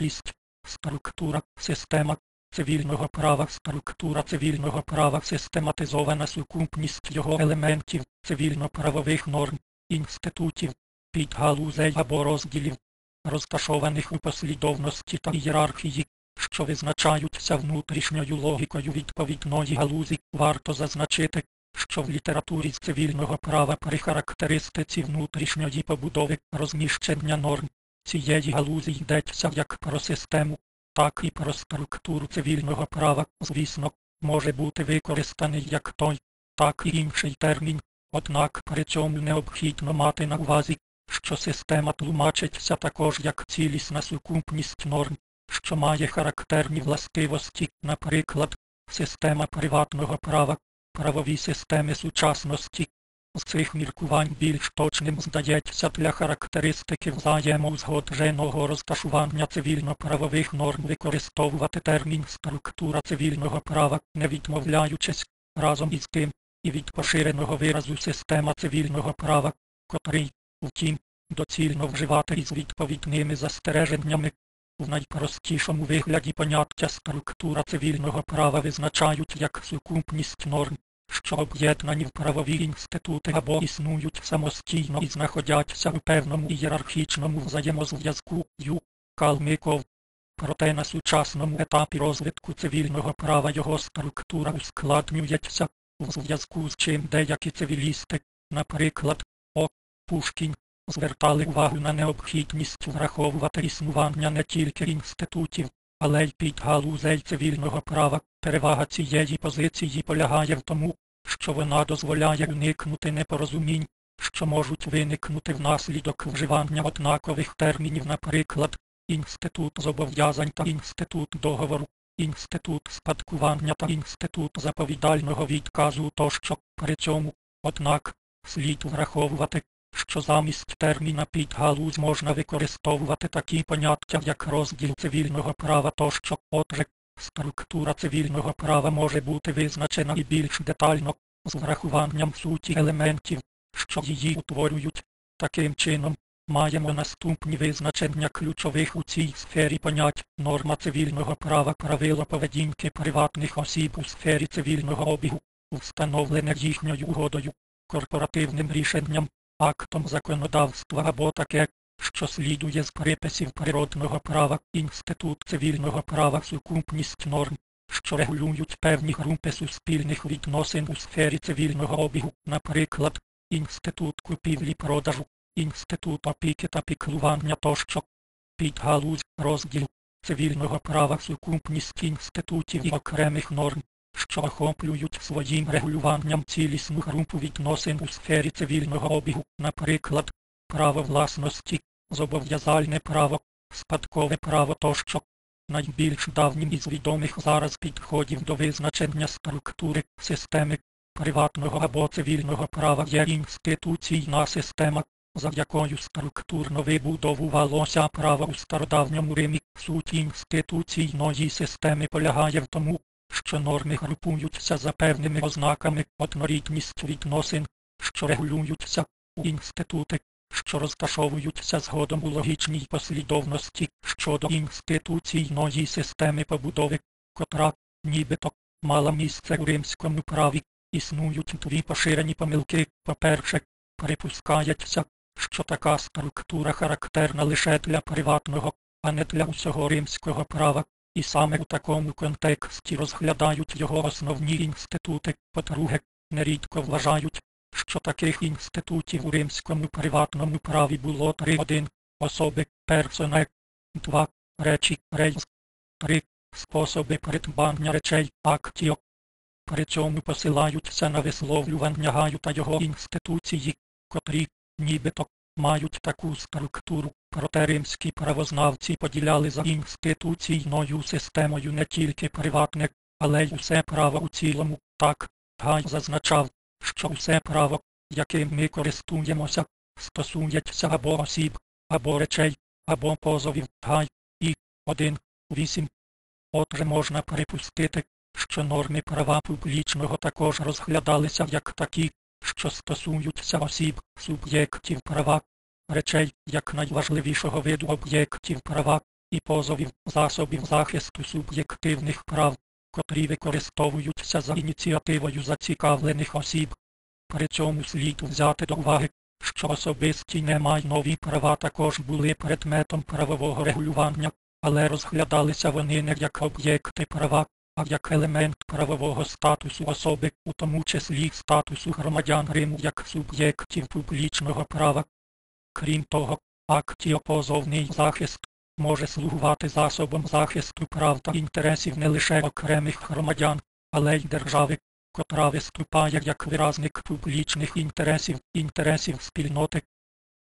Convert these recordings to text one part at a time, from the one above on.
6. Структура, система цивільного права, структура цивільного права, систематизована сукупність його елементів, цивільно-правових норм, інститутів, підгалузей або розділів, розташованих у послідовності та ієрархії, що визначаються внутрішньою логікою відповідної галузі, варто зазначити, що в літературі з цивільного права при характеристиці внутрішньої побудови розміщення норм цієї галузі йдеться як про систему, так і про структуру цивільного права, звісно, може бути використаний як той, так і інший термін, однак при цьому необхідно мати на увазі, що система тлумачиться також як цілісна сукупність норм, що має характерні властивості, наприклад, система приватного права, правові системи сучасності. З цих міркувань більш точним здається для характеристики взаємоузгодженого розташування цивільно-правових норм використовувати термін структура цивільного права, не відмовляючись разом із тим і від поширеного виразу система цивільного права, котрий, втім, доцільно вживати із відповідними застереженнями. В найпростішому вигляді поняття структура цивільного права визначають як сукупність норм, що об'єднані в правові інститути або існують самостійно і знаходяться у певному ієрархічному взаємозв'язку ю Калмиков. Проте на сучасному етапі розвитку цивільного права його структура ускладнюється, в зв'язку з чим деякі цивілісти, наприклад, О. Пушкін, звертали увагу на необхідність враховувати існування не тільки інститутів, але й підгалузей цивільного права. Перевага цієї позиції полягає в тому, що вона дозволяє уникнути непорозумінь, що можуть виникнути внаслідок вживання однакових термінів, наприклад, інститут зобов'язань та інститут договору, інститут спадкування та інститут заповідального відказу тощо. При цьому, однак, слід враховувати, що замість терміна підгалузь можна використовувати такі поняття, як розділ цивільного права тощо. Отже, структура цивільного права може бути визначена і більш детально, з врахуванням суті елементів, що її утворюють. Таким чином, маємо наступні визначення ключових у цій сфері понять норма цивільного права правила поведінки приватних осіб у сфері цивільного обігу, встановлене їхньою угодою, корпоративним рішенням, актом законодавства або таке, що слідує з приписів природного права, інститут цивільного права, сукупність норм, що регулюють певні групи суспільних відносин у сфері цивільного обігу, наприклад, інститут купівлі-продажу, інститут опіки та піклування тощо, підгалузь, розділ цивільного права, сукупність інститутів і окремих норм, що охоплюють своїм регулюванням цілісну групу відносин у сфері цивільного обігу, наприклад, право власності, зобов'язальне право, спадкове право тощо. Найбільш давнім із відомих зараз підходів до визначення структури системи приватного або цивільного права є інституційна система, за якою структурно вибудовувалося право у стародавньому Римі. Суть інституційної системи полягає в тому, що норми групуються за певними ознаками однорідність відносин, що регулюються у інститути, що розташовуються згодом у логічній послідовності щодо інституційної системи побудови, котра, нібито, мала місце у римському праві. Існують дві поширені помилки. По-перше, припускається, що така структура характерна лише для приватного, а не для усього римського права, і саме у такому контексті розглядають його основні інститути. По-друге, нерідко вважають, що таких інститутів у римському приватному праві було три один особи, персоне, два речі, рейс, три способи придбання речей, актіо. При цьому посилаються на висловлювання Гаю та його інституції, котрі, нібито, мають таку структуру, проте римські правознавці поділяли за інституційною системою не тільки приватне, але й усе право у цілому. Так, Гай зазначав, що усе право, яким ми користуємося, стосується або осіб, або речей, або позовів Гай і 1, 8. Отже можна припустити, що норми права публічного також розглядалися як такі, що стосуються осіб, суб'єктів права, речей як найважливішого виду об'єктів права, і позовів засобів захисту суб'єктивних прав, котрі використовуються за ініціативою зацікавлених осіб. При цьому слід взяти до уваги, що особисті немайнові права також були предметом правового регулювання, але розглядалися вони не як об'єкти права, а як елемент правового статусу особи, у тому числі статусу громадян Риму як суб'єктів публічного права. Крім того, актіопозовний захист може слугувати засобом захисту прав та інтересів не лише окремих громадян, але й держави, котра виступає як виразник публічних інтересів, інтересів спільноти.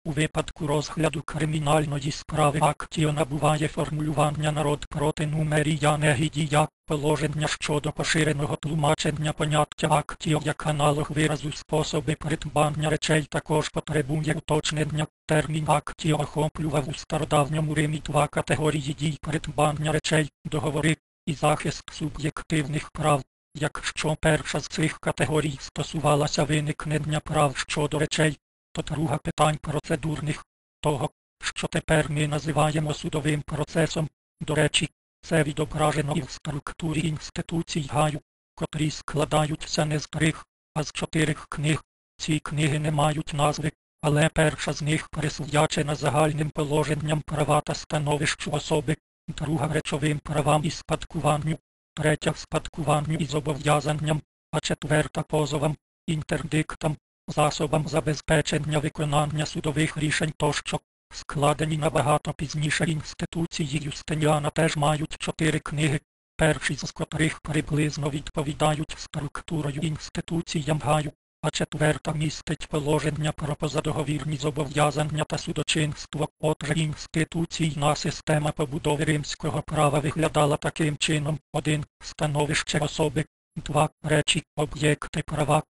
У випадку розгляду кримінальної справи актіо набуває формулювання народ проти нумерія негідія, положення щодо поширеного тлумачення поняття актіо як аналог виразу способи придбання речей також потребує уточнення. Термін актіо охоплював у стародавньому Римі два категорії дій придбання речей, договори і захист суб'єктивних прав. Якщо перша з цих категорій стосувалася виникнення прав щодо речей, то друга питань процедурних, того, що тепер ми називаємо судовим процесом, до речі, це відображено і в структурі інституцій гаю, котрі складаються не з трьох, а з чотирих книг. Ці книги не мають назви, але перша з них присвячена загальним положенням права та становищу особи, друга речовим правам і спадкуванню, третя спадкуванню і зобов'язанням, а четверта позовам, інтердиктам, засобам забезпечення виконання судових рішень тощо, складені набагато пізніше інституції Юстиніана теж мають чотири книги, перші з котрих приблизно відповідають структурою інституціям гаю, а четверта містить положення про позадоговірні зобов'язання та судочинство. Отже, інституційна система побудови римського права виглядала таким чином: 1. Становище особи, 2. Речі, об'єкти права,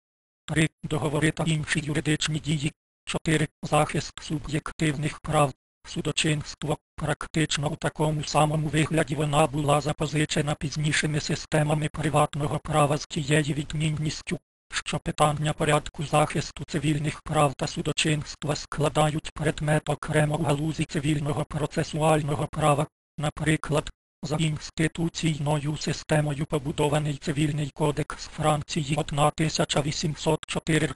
3. Договори та інші юридичні дії, 4. Захист суб'єктивних прав, судочинство. Практично у такому самому вигляді вона була запозичена пізнішими системами приватного права з тією відмінністю, що питання порядку захисту цивільних прав та судочинства складають предмет окремо в галузі цивільного процесуального права, наприклад, за інституційною системою побудований цивільний кодекс Франції 1804,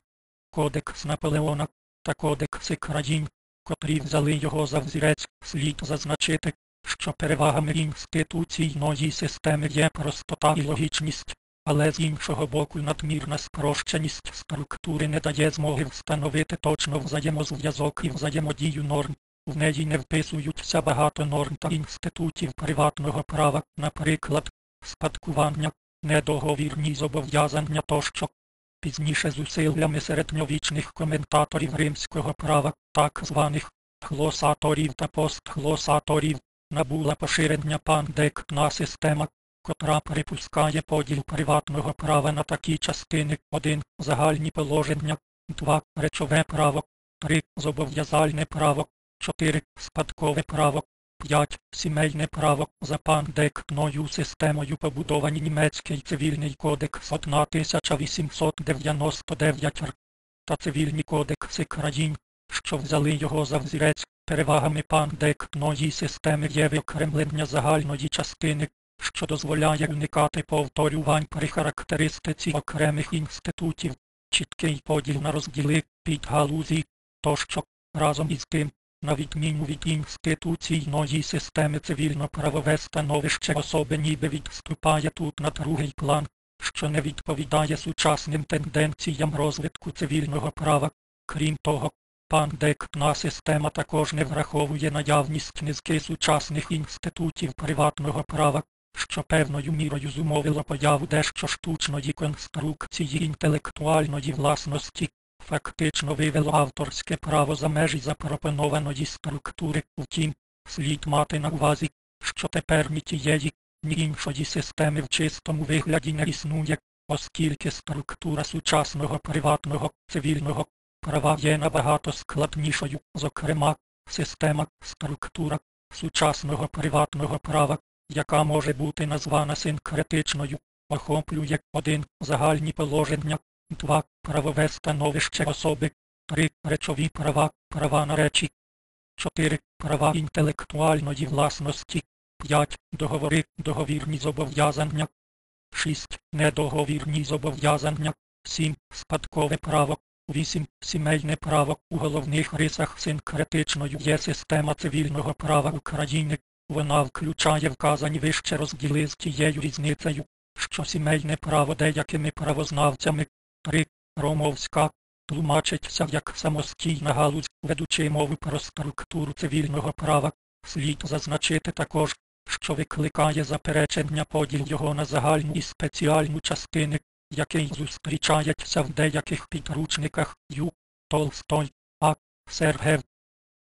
кодекс Наполеона та кодекси країн, котрі взяли його за взірець, слід зазначити, що перевагами інституційної системи є простота і логічність, але з іншого боку надмірна спрощеність структури не дає змоги встановити точно взаємозв'язок і взаємодію норм. В неї не вписуються багато норм та інститутів приватного права, наприклад, спадкування, недоговірні зобов'язання тощо. Пізніше зусиллями середньовічних коментаторів римського права, так званих глосаторів та постглосаторів, набула поширення пандектна система, котра припускає поділ приватного права на такі частини 1. Загальні положення, 2. Речове право, 3. Зобов'язальне право, 4. Спадкове право, 5. Сімейне право за пандектною системою побудовані німецький цивільний кодекс 1899 р та цивільні кодекси країн, що взяли його за взірець, перевагами пандектної системи є виокремлення загальної частини, що дозволяє уникати повторювань при характеристиці окремих інститутів, чіткий поділ на розділи, підгалузі, тощо, разом із тим, на відміну від інституційної системи цивільно-правове становище особи ніби відступає тут на другий план, що не відповідає сучасним тенденціям розвитку цивільного права. Крім того, пандектна система також не враховує наявність низки сучасних інститутів приватного права, що певною мірою зумовило появу дещо штучної конструкції інтелектуальної власності, фактично вивело авторське право за межі запропонованої структури. Втім, слід мати на увазі, що тепер ні тієї, ні іншої системи в чистому вигляді не існує, оскільки структура сучасного приватного цивільного права є набагато складнішою, зокрема, система, структура сучасного приватного права, яка може бути названа синкретичною, охоплює 1. Загальні положення, 2. Правове становище особи, 3. Речові права, права на речі, 4. Права інтелектуальної власності, 5. Договори, договірні зобов'язання. 6. Недоговірні зобов'язання. 7. Спадкове право. 8. Сімейне право. У головних рисах синкретичною є система цивільного права України. Вона включає вказані вище розділи з тією різницею, що сімейне право деякими правознавцями 3. Ромовська тлумачиться як самостійна галузь, ведучи мову про структуру цивільного права. Слід зазначити також, що викликає заперечення поділ його на загальну і спеціальну частини, який зустрічається в деяких підручниках Ю. Толстой, А. Сергев.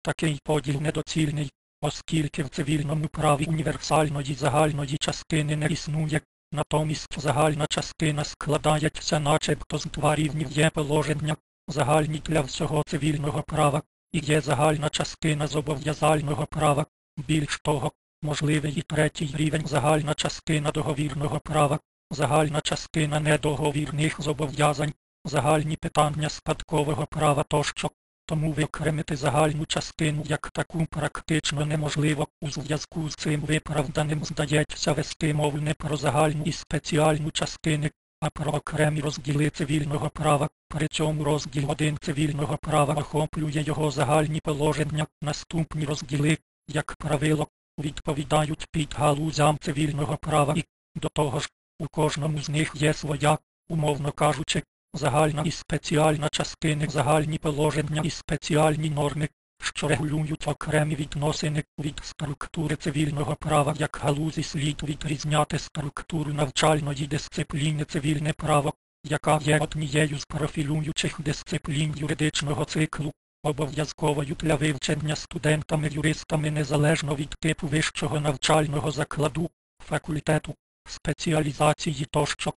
Такий поділ недоцільний, оскільки в цивільному праві універсальної загальної частини не існує, натомість загальна частина складається начебто з два рівнів є положення, загальні для всього цивільного права, і є загальна частина зобов'язального права, більш того, можливий і третій рівень загальна частина договірного права, загальна частина недоговірних зобов'язань, загальні питання спадкового права тощо. Тому виокремити загальну частину як таку практично неможливо. У зв'язку з цим виправданим здається вести мову не про загальну і спеціальну частини, а про окремі розділи цивільного права. При цьому розділ 1 цивільного права охоплює його загальні положення. Наступні розділи, як правило, відповідають під галузям цивільного права і, до того ж, у кожному з них є своя, умовно кажучи, загальна і спеціальна частини, загальні положення і спеціальні норми, що регулюють окремі відносини від структури цивільного права як галузі слід відрізняти структуру навчальної дисципліни цивільне право, яка є однією з профілюючих дисциплін юридичного циклу, обов'язковою для вивчення студентами-юристами незалежно від типу вищого навчального закладу, факультету, спеціалізації тощо.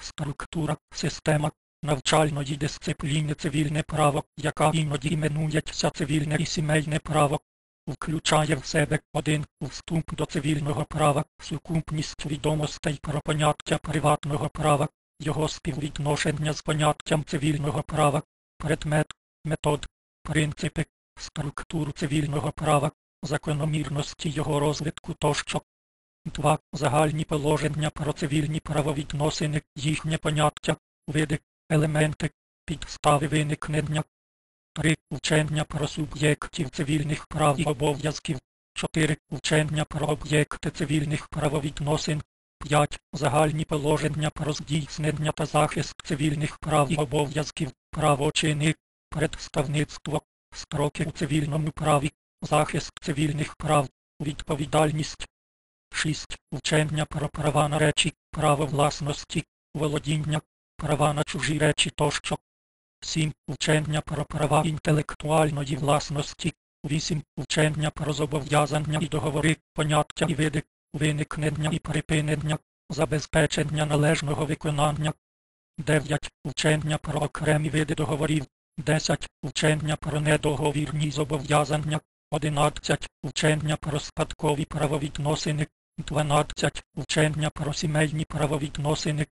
Структура, система навчальної дисципліни цивільне право, яка іноді іменується цивільне і сімейне право, включає в себе один вступ до цивільного права, сукупність відомостей про поняття приватного права, його співвідношення з поняттям цивільного права, предмет, метод, принципи, структуру цивільного права, закономірності його розвитку тощо. 2. Загальні положення про цивільні правовідносини, їхнє поняття, види, елементи, підстави виникнення. 3. Вчення про суб'єктів цивільних прав і обов'язків. 4. Вчення про об'єкти цивільних правовідносин. 5. Загальні положення про здійснення та захист цивільних прав і обов'язків, правочини, представництво, строки у цивільному праві, захист цивільних прав, відповідальність. 6. Вчення про права на речі, право власності, володіння, права на чужі речі тощо. 7. Вчення про права інтелектуальної власності. 8. Вчення про зобов'язання і договори, поняття і види, виникнення і припинення, забезпечення належного виконання. 9. Вчення про окремі види договорів. 10. Вчення про недоговірні зобов'язання. 11. Вчення про спадкові правовідносини. 12. Вчення про сімейні правовідносини.